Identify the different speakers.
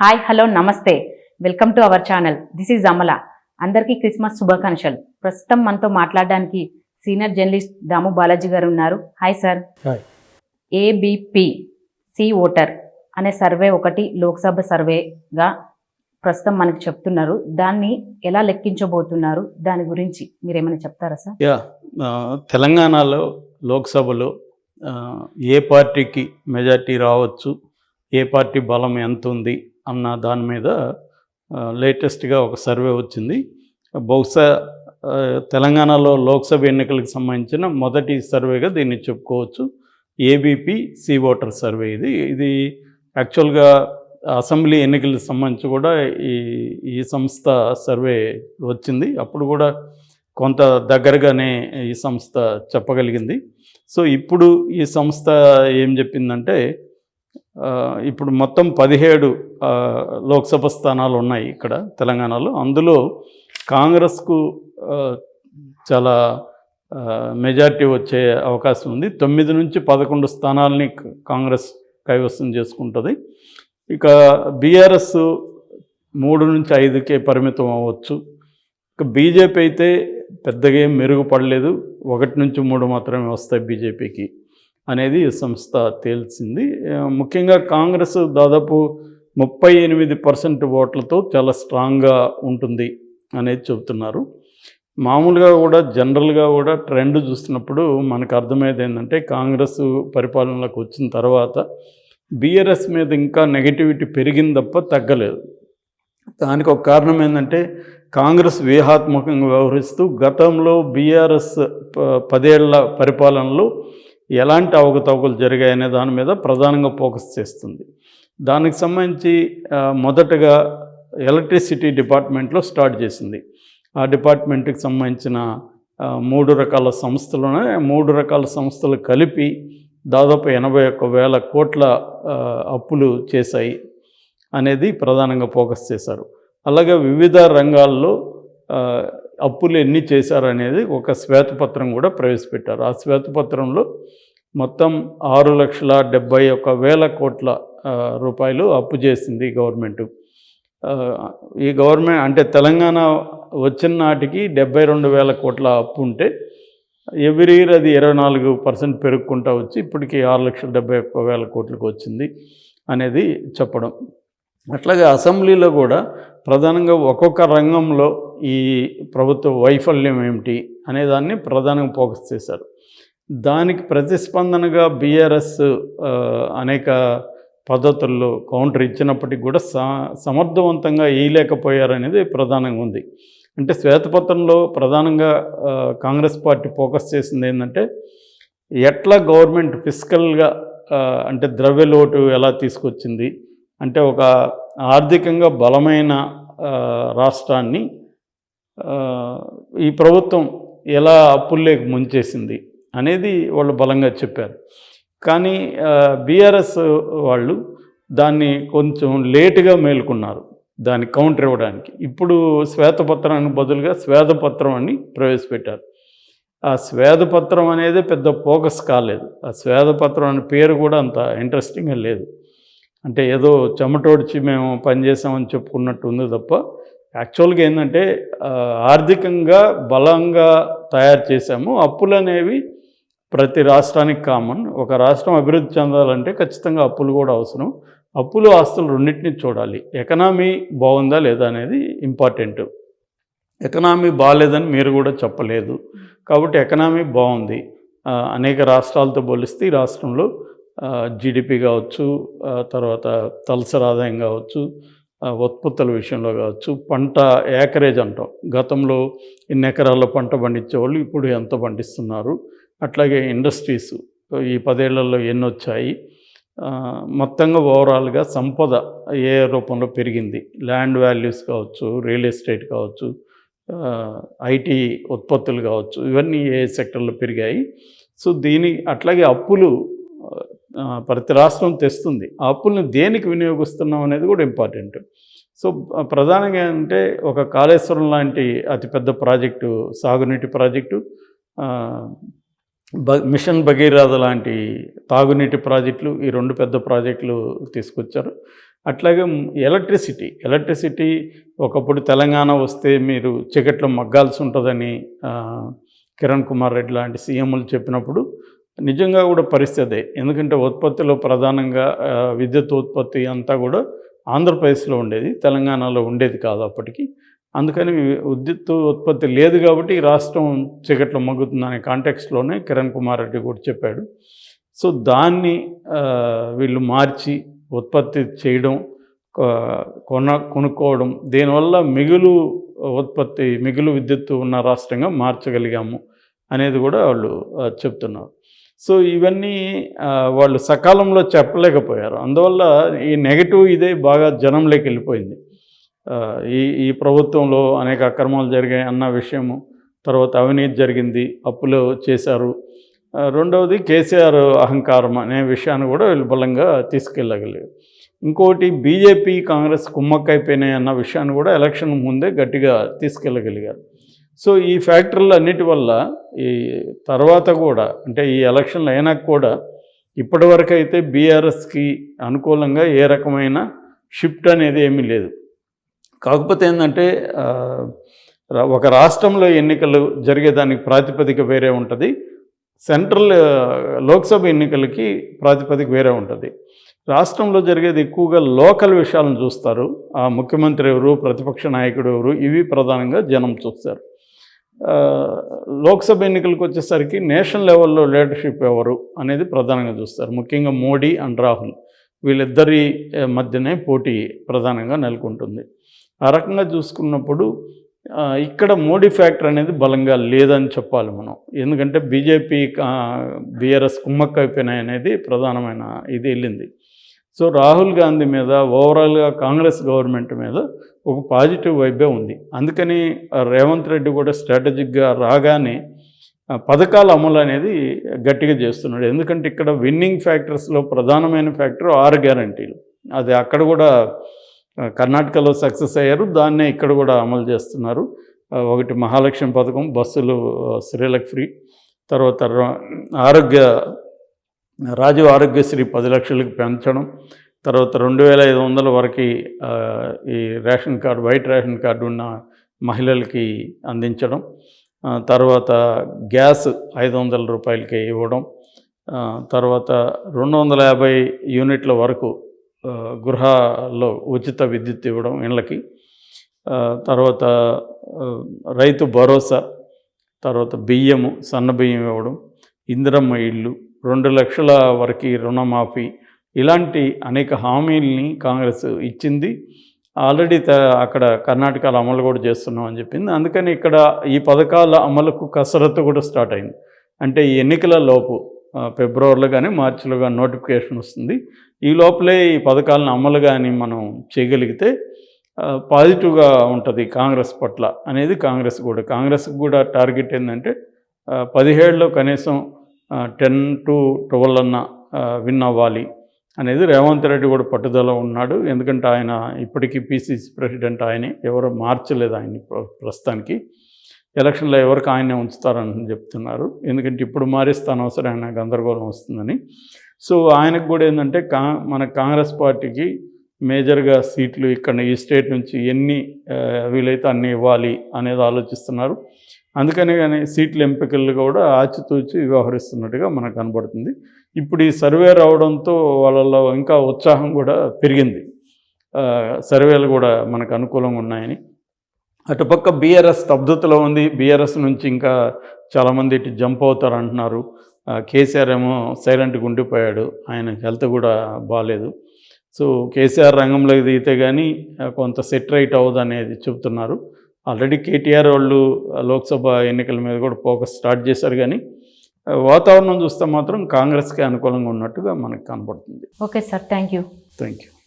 Speaker 1: Hi hello namaste. Welcome to our channel. This is Amala. అందరికీ Christmas శుభాకాంక్షలు. ప్రస్తుతం మనతో మాట్లాడడానికి సీనియర్ జర్నలిస్ట్ దాము బాలాజీ గారు ఉన్నారు. Hi sir. ABP C voter అనే సర్వే ఒకటి లోక్సభ సర్వేగా ప్రస్తుతం మనకి చెప్తున్నారు. దాన్ని ఎలా లెక్కించబోతున్నారు? దాని గురించి మీరు ఏమైనా చెప్తారా సార్?
Speaker 2: యా తెలంగాణలో లోక్సభలో ఏ పార్టీకి మెజార్టీ రావచ్చు ఏ పార్టీ బలం ఎంత ఉంది అన్న దాని మీద లేటెస్ట్గా ఒక సర్వే వచ్చింది. బహుశా తెలంగాణలో లోక్సభ ఎన్నికలకు సంబంధించిన మొదటి సర్వేగా దీన్ని చెప్పుకోవచ్చు. ఏబీపీ సీ ఓటర్ సర్వే ఇది. ఇది యాక్చువల్గా అసెంబ్లీ ఎన్నికలకు సంబంధించి కూడా ఈ ఈ సంస్థ సర్వే వచ్చింది. అప్పుడు కూడా కొంత దగ్గరగానే ఈ సంస్థ చెప్పగలిగింది. సో ఇప్పుడు ఈ సంస్థ ఏం చెప్పిందంటే ఇప్పుడు మొత్తం పదిహేడు లోక్సభ స్థానాలు ఉన్నాయి ఇక్కడ తెలంగాణలో. అందులో కాంగ్రెస్కు చాలా మెజార్టీ వచ్చే అవకాశం ఉంది. తొమ్మిది నుంచి పదకొండు స్థానాలని కాంగ్రెస్ కైవసం చేసుకుంటుంది. ఇక బీఆర్ఎస్ మూడు నుంచి ఐదుకే పరిమితం అవ్వచ్చు. ఇక బీజేపీ అయితే పెద్దగా ఏం మెరుగుపడలేదు. ఒకటి నుంచి మూడు మాత్రమే వస్తాయి బీజేపీకి. అనేది సంస్థ తేల్చింది. ముఖ్యంగా కాంగ్రెస్ దాదాపు ముప్పై ఎనిమిది పర్సెంట్ ఓట్లతో చాలా స్ట్రాంగ్గా ఉంటుంది అనేది చెబుతున్నారు. మామూలుగా కూడా జనరల్గా కూడా ట్రెండ్ చూసినప్పుడు మనకు అర్థమయ్యేది ఏంటంటే కాంగ్రెస్ పరిపాలనలోకి వచ్చిన తర్వాత బీఆర్ఎస్ మీద ఇంకా నెగటివిటీ పెరిగింది తప్ప తగ్గలేదు. దానికి ఒక కారణం ఏంటంటే కాంగ్రెస్ వ్యూహాత్మకంగా వ్యవహరిస్తూ గతంలో బీఆర్ఎస్ ప- పదేళ్ళ పరిపాలనలో ఎలాంటి అవకతవకలు జరిగాయనే దాని మీద ప్రధానంగా ఫోకస్ చేస్తుంది. దానికి సంబంధించి మొదటగా ఎలక్ట్రిసిటీ డిపార్ట్మెంట్లో స్టార్ట్ చేసింది. ఆ డిపార్ట్మెంట్కి సంబంధించిన మూడు రకాల సంస్థలునే మూడు రకాల సంస్థలు కలిపి దాదాపు ఎనభై ఒక్క వేల కోట్ల అప్పులు చేశాయి అనేది ప్రధానంగా ఫోకస్ చేశారు. అలాగే వివిధ రంగాల్లో అప్పులు ఎన్ని చేశారనేది ఒక శ్వేతపత్రం కూడా ప్రవేశపెట్టారు. ఆ శ్వేతపత్రంలో మొత్తం ఆరు లక్షల డెబ్బై ఒక వేల కోట్ల రూపాయలు అప్పు చేసింది గవర్నమెంట్. ఈ గవర్నమెంట్ అంటే తెలంగాణ వచ్చిన నాటికి డెబ్బై రెండు వేల కోట్ల అప్పు ఉంటే ఎవ్రీ ఇయర్ అది ఇరవై నాలుగు పర్సెంట్ పెరుగుకుంటా వచ్చి ఇప్పటికి ఆరు లక్షల డెబ్బై ఒక్క వేల కోట్లకు వచ్చింది అనేది చెప్పడం. అట్లాగే అసెంబ్లీలో కూడా ప్రధానంగా ఒక్కొక్క రంగంలో ఈ ప్రభుత్వ వైఫల్యం ఏమిటి అనేదాన్ని ప్రధానంగా ఫోకస్ చేశారు. దానికి ప్రతిస్పందనగా బీఆర్ఎస్ అనేక పద్ధతుల్లో కౌంటర్ ఇచ్చినప్పటికీ కూడా సమర్థవంతంగా వేయలేకపోయారనేది ప్రధానంగా ఉంది. అంటే శ్వేతపత్రంలో ప్రధానంగా కాంగ్రెస్ పార్టీ ఫోకస్ చేసింది ఏంటంటే ఎట్లా గవర్నమెంట్ ఫిజికల్గా అంటే ద్రవ్య లోటు ఎలా తీసుకొచ్చింది అంటే ఒక ఆర్థికంగా బలమైన రాష్ట్రాన్ని ఈ ప్రభుత్వం ఎలా అప్పుల్లోకి ముంచేసింది అనేది వాళ్ళు బలంగా చెప్పారు. కానీ బీఆర్ఎస్ వాళ్ళు దాన్ని కొంచెం లేటుగా మేలుకున్నారు దాన్ని కౌంటర్ ఇవ్వడానికి. ఇప్పుడు శ్వేతపత్రానికి బదులుగా శ్వేతపత్రం అని ప్రవేశపెట్టారు. ఆ శ్వేతపత్రం అనేది పెద్ద ఫోకస్ కాలేదు. ఆ శ్వేతపత్రం అనే పేరు కూడా అంత ఇంట్రెస్టింగ్గా లేదు. అంటే ఏదో చెమటోడ్చి మేము పనిచేసామని చెప్పుకున్నట్టు ఉంది తప్ప యాక్చువల్గా ఏంటంటే ఆర్థికంగా బలంగా తయారు చేశాము. అప్పులు అనేవి ప్రతి రాష్ట్రానికి కామన్. ఒక రాష్ట్రం అభివృద్ధి చెందాలంటే ఖచ్చితంగా అప్పులు కూడా అవసరం. అప్పులు ఆస్తులు రెండింటిని చూడాలి. ఎకనామీ బాగుందా లేదా అనేది ఇంపార్టెంట్. ఎకనామీ బాగాలేదని మీరు కూడా చెప్పలేదు. కాబట్టి ఎకనామీ బాగుంది. అనేక రాష్ట్రాలతో పోలిస్తే ఈ రాష్ట్రంలో జీడిపి కావచ్చు తర్వాత తలసరి ఆదాయం కావచ్చు ఉత్పత్తుల విషయంలో కావచ్చు. పంట ఏకరేజ్ అంటాం. గతంలో ఇన్ని ఎకరాల్లో పంట పండించేవాళ్ళు ఇప్పుడు ఎంత పండిస్తున్నారు? అట్లాగే ఇండస్ట్రీస్ ఈ పదేళ్ళలో ఎన్ని వచ్చాయి? మొత్తంగా ఓవరాల్గా సంపద ఏ రూపంలో పెరిగింది? ల్యాండ్ వాల్యూస్ కావచ్చు రియల్ ఎస్టేట్ కావచ్చు ఐటీ ఉత్పత్తులు కావచ్చు ఇవన్నీ ఏ సెక్టర్లో పెరిగాయి? సో దీని అట్లాగే అప్పులు ప్రతి రాష్ట్రం తెస్తుంది. ఆ అప్పులను దేనికి వినియోగిస్తున్నాం అనేది కూడా ఇంపార్టెంట్. సో ప్రధానంగా అంటే ఒక కాళేశ్వరం లాంటి అతిపెద్ద ప్రాజెక్టు సాగునీటి ప్రాజెక్టు బ మిషన్ భగీరథ లాంటి తాగునీటి ప్రాజెక్టులు ఈ రెండు పెద్ద ప్రాజెక్టులు తీసుకొచ్చారు. అట్లాగే ఎలక్ట్రిసిటీ ఎలక్ట్రిసిటీ ఒకప్పుడు తెలంగాణ వస్తే మీరు చీకట్లో మగ్గాల్సి ఉంటుందని కిరణ్ కుమార్ రెడ్డి లాంటి సీఎంలు చెప్పినప్పుడు నిజంగా కూడా పరిస్థితి ఎందుకంటే ఉత్పత్తిలో ప్రధానంగా విద్యుత్ ఉత్పత్తి అంతా కూడా ఆంధ్రప్రదేశ్లో ఉండేది తెలంగాణలో ఉండేది కాదు అప్పటికి. అందుకని విద్యుత్ ఉత్పత్తి లేదు కాబట్టి రాష్ట్రం చీకట్లో మగ్గుతుందనే కాంటెక్స్లోనే కిరణ్ కుమార్ రెడ్డి కూడా చెప్పాడు. సో దాన్ని వీళ్ళు మార్చి ఉత్పత్తి చేయడం కొన కొనుక్కోవడం దీనివల్ల మిగులు ఉత్పత్తి మిగులు విద్యుత్తు ఉన్న రాష్ట్రంగా మార్చగలిగాము అనేది కూడా వాళ్ళు చెప్తున్నారు. సో ఇవన్నీ వాళ్ళు సకాలంలో చెప్పలేకపోయారు. అందువల్ల ఈ నెగటివ్ ఇదే బాగా జనంలోకి వెళ్ళిపోయింది. ఈ ఈ ప్రభుత్వంలో అనేక అక్రమాలు జరిగాయి అన్న విషయము తర్వాత అవినీతి జరిగింది అప్పులు చేశారు. రెండవది కేసీఆర్ అహంకారం అనే విషయాన్ని కూడా వీళ్ళు బలంగా తీసుకెళ్ళగలిగారు. ఇంకోటి బీజేపీ కాంగ్రెస్ కుమ్మక్కైపోయినాయి అన్న విషయాన్ని కూడా ఎలక్షన్ ముందే గట్టిగా తీసుకెళ్ళగలిగారు. సో ఈ ఫ్యాక్టర్లు అన్నిటి వల్ల ఈ తర్వాత కూడా అంటే ఈ ఎలక్షన్లు అయినాక కూడా ఇప్పటివరకు అయితే బీఆర్ఎస్కి అనుకూలంగా ఏ రకమైన షిఫ్ట్ అనేది ఏమీ లేదు. కాకపోతే ఏంటంటే ఒక రాష్ట్రంలో ఎన్నికలు జరిగేదానికి ప్రాతిపదిక వేరే ఉంటుంది. సెంట్రల్ లోక్సభ ఎన్నికలకి ప్రాతిపదిక వేరే ఉంటుంది. రాష్ట్రంలో జరిగేది ఎక్కువగా లోకల్ విషయాలను చూస్తారు. ఆ ముఖ్యమంత్రి ఎవరు ప్రతిపక్ష నాయకుడు ఎవరు ఇవి ప్రధానంగా జనం చూస్తారు. లోక్సభ ఎన్నికలకు వచ్చేసరికి నేషనల్ లెవెల్లో లీడర్షిప్ ఎవరు అనేది ప్రధానంగా చూస్తారు. ముఖ్యంగా మోడీ అండ్ రాహుల్ వీళ్ళిద్దరి మధ్యనే పోటీ ప్రధానంగా నెలకొంటుంది. ఆ రకంగా చూసుకున్నప్పుడు ఇక్కడ మోడీ ఫ్యాక్టర్ అనేది బలంగా లేదని చెప్పాలి మనం. ఎందుకంటే బీజేపీ బీఆర్ఎస్ కుమ్మక్క అయిపోయినాయి అనేది ప్రధానమైన ఇది వెళ్ళింది. సో రాహుల్ గాంధీ మీద ఓవరాల్గా కాంగ్రెస్ గవర్నమెంట్ మీద ఒక పాజిటివ్ వైబే ఉంది. అందుకని రేవంత్ రెడ్డి కూడా స్ట్రాటజిక్గా రాగానే పథకాల అమలు అనేది గట్టిగా చేస్తున్నాడు. ఎందుకంటే ఇక్కడ విన్నింగ్ ఫ్యాక్టర్స్లో ప్రధానమైన ఫ్యాక్టర్ ఆరు గ్యారంటీలు. అది అక్కడ కూడా కర్ణాటకలో సక్సెస్ అయ్యారు. దాన్నే ఇక్కడ కూడా అమలు చేస్తున్నారు. ఒకటి మహాలక్ష్మి పథకం బస్సులు ఆ, స్త్రీలకు ఫ్రీ తర్వాత ఆరోగ్య రాజు ఆరోగ్యశ్రీ పది లక్షలకు పెంచడం తర్వాత రెండు వేల ఐదు వందల వరకు ఈ ration card white ration card ఉన్న మహిళలకి అందించడం తర్వాత గ్యాస్ ఐదు వందల రూపాయలకి ఇవ్వడం తర్వాత రెండు వందల యాభై యూనిట్ల వరకు ఆ, గృహాల్లో ఉచిత విద్యుత్ ఇవ్వడం ఇళ్ళకి తర్వాత రైతు భరోసా తర్వాత బియ్యము సన్న బియ్యం ఇవ్వడం ఇందిరమ్మ ఇళ్ళు రెండు లక్షల వరకు రుణమాఫీ ఇలాంటి అనేక హామీల్ని కాంగ్రెస్ ఇచ్చింది. ఆల్రెడీ త అక్కడ కర్ణాటకలో అమలు కూడా చేస్తున్నాం అని చెప్పింది. అందుకని ఇక్కడ ఈ పథకాల అమలుకు కసరత్తు కూడా స్టార్ట్ అయింది. అంటే ఈ ఎన్నికల లోపు ఫిబ్రవరిలో కానీ మార్చిలో కానీ నోటిఫికేషన్ వస్తుంది. ఈ లోపలే ఈ పథకాలను అమలు కానీ మనం చేయగలిగితే పాజిటివ్గా ఉంటుంది కాంగ్రెస్ పట్ల అనేది కాంగ్రెస్ కూడా. కాంగ్రెస్కి కూడా టార్గెట్ ఏంటంటే పదిహేడులో కనీసం టెన్ టు ట్వెల్వ్ అన్న విన్ అవ్వాలి. అనేది రేవంత్ రెడ్డి కూడా పట్టుదల ఉన్నాడు. ఎందుకంటే ఆయన ఇప్పటికీ పీసీసీ ప్రెసిడెంట్ ఆయనే. ఎవరు మార్చలేదు ఆయన్ని ప్ర- ప్రస్తుతానికి. ఎలక్షన్లో ఎవరికి ఆయనే ఉంచుతారని చెప్తున్నారు. ఎందుకంటే ఇప్పుడు మారిస్తాను అవసరం ఆయన గందరగోళం వస్తుందని. సో ఆయనకు కూడా ఏంటంటే కా మన కాంగ్రెస్ పార్టీకి మేజర్గా సీట్లు ఇక్కడ ఈ స్టేట్ నుంచి ఎన్ని వీలైతే అన్ని ఇవ్వాలి అనేది ఆలోచిస్తున్నారు. అందుకనే కానీ సీట్ల ఎంపికలు కూడా ఆచితూచి వ్యవహరిస్తున్నట్టుగా మనకు కనబడుతుంది. ఇప్పుడు ఈ సర్వే రావడంతో వాళ్ళలో ఇంకా ఉత్సాహం కూడా పెరిగింది. సర్వేలు కూడా మనకు అనుకూలంగా ఉన్నాయని. అటుపక్క బీఆర్ఎస్ స్తబ్దతలో ఉంది. బీఆర్ఎస్ నుంచి ఇంకా చాలామంది ఇటు జంప్ అవుతారు అంటున్నారు కేసీఆర్ ఏమో సైలెంట్గా ఉండిపోయాడు. ఆయన హెల్త్ కూడా బాగాలేదు సో కేసీఆర్ రంగంలోకి దిగితే కానీ కొంత సెట్ రైట్ అవ్వదు అనేది చెప్తున్నారు ఆల్రెడీ కేటీఆర్ వాళ్ళు లోక్సభ ఎన్నికల మీద కూడా ఫోకస్ స్టార్ట్ చేశారు కానీ వాతావరణం చూస్తే మాత్రం కాంగ్రెస్కి అనుకూలంగా ఉన్నట్టుగా మనకు కనబడుతుంది.
Speaker 1: Okay sir thank you.
Speaker 2: Thank you.